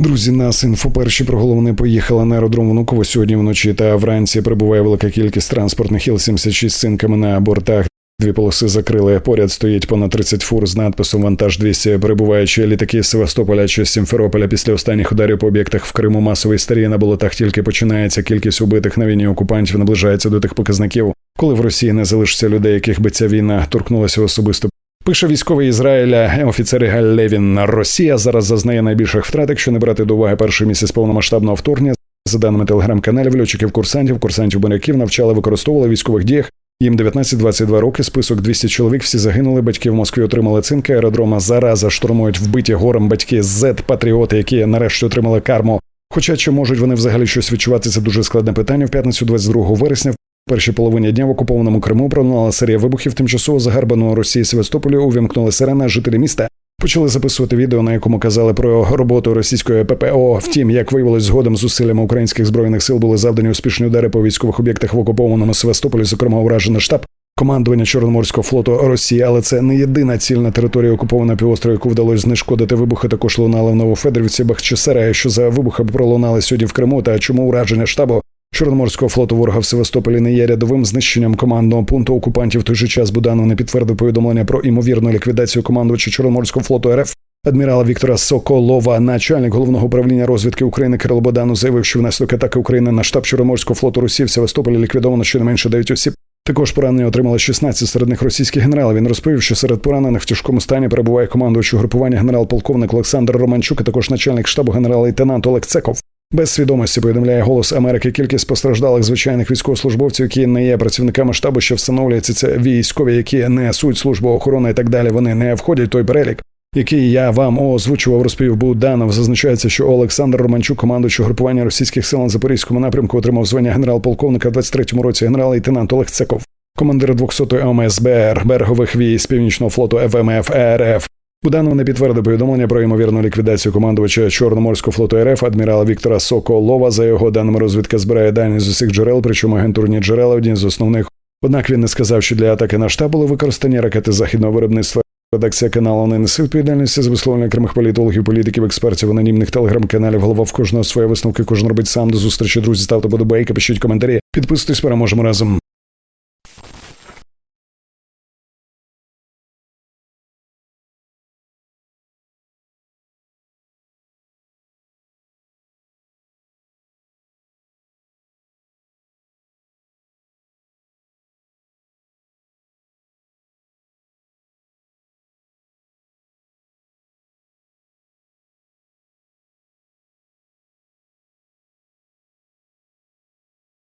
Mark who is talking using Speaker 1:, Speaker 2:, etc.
Speaker 1: Друзі, нас інфоперші про головне поїхали на аеродром Внуково сьогодні вночі та вранці прибуває велика кількість транспортних Іл-76 з цинками на бортах. Дві полоси закрили. Поряд стоїть понад 30 фур з надписом Вантаж 200 Прибуваючи літаки з Севастополя чи Сімферополя після останніх ударів по об'єктах в Криму масової старії на болотах тільки починається. Кількість убитих на війні окупантів наближається до тих показників, коли в Росії не залишиться людей, яких би ця війна торкнулася особисто. Пише військовий Ізраїля офіцер Галь Левін. Росія зараз зазнає найбільших втрат, якщо не брати до уваги перший місяць повномасштабного вторгнення. За даними телеграм-каналів, льотчиків курсантів, курсантів моряків навчали, використовували в військових діях. Їм 19-22 роки. Список 200 чоловік. Всі загинули. Батьки в Москві отримали цинки. Аеродрома зараза штурмують вбиті горем батьки з патріоти, які нарешті отримали карму. Хоча чи можуть вони взагалі щось відчувати? Це дуже складне питання. В п'ятницю 22 вересня. В першій половині дня в окупованому Криму пролунала серія вибухів тимчасово загарбаного Росії Севастополі. Увімкнули сирена. Жителі міста почали записувати відео, на якому казали про роботу російської ППО. Втім, як виявилось згодом зусиллями українських збройних сил були завдані успішні удари по військових об'єктах в окупованому Севастополі, зокрема уражено штаб. Командування Чорноморського флоту Росії, але це не єдина ціль на території окупованого півострова, яку вдалося знешкодити. Вибухи також лунали в Новофедорівці, Бахчисарая, що за вибухи пролунали сьогодні в Криму. Та чому ураження штабу Чорноморського флоту ворога в Севастополі не є рядовим знищенням командного пункту окупантів. Той же час Буданов не підтвердив повідомлення про імовірну ліквідацію командувача Чорноморського флоту РФ. Адмірала Віктора Соколова, начальник головного управління розвідки України Кирило Бодану, заявив, що внаслідок атаки України на штаб Чорноморського флоту Росії в Севастополі ліквідовано щонайменше 9 осіб. Також поранення отримали 16 серед них російських генералів. Він розповів, що серед поранених в тяжкому стані перебуває командувач угрупування генерал-полковник Олександр Романчук, а також начальник штабу генерал-лейтенант Олег Цеков. Без свідомості повідомляє голос Америки. Кількість постраждалих звичайних військовослужбовців, які не є працівниками штабу, що встановлюється це військові, які несуть службу охорони і так далі. Вони не входять в той перелік, який я вам озвучував, розповів Буданов. Зазначається, що Олександр Романчук, командуючий угрупування російських сил на запорізькому напрямку, отримав звання генерал-полковника в 23-му році. Генерал-лейтенант Олег Цеков, командир 200-ї ОМСБР, берегових військ Північного флоту ФМФ РФ. Буданов не підтвердив повідомлення про ймовірну ліквідацію командувача Чорноморського флоту РФ адмірала Віктора Соколова. За його даними, розвідка збирає дані з усіх джерел, причому агентурні джерела одні з основних. Однак він не сказав, що для атаки на штаб були використані ракети західного виробництва. Редакція каналу не несе відповідальності за висловлення окремих політологів, політиків, експертів, анонімних телеграм-каналів. Голова в кожного своє висновки. Кожен робить сам до зустрічі. Друзі, ставте подобайки, пишіть коментарі. Підписуйтесь, переможемо разом.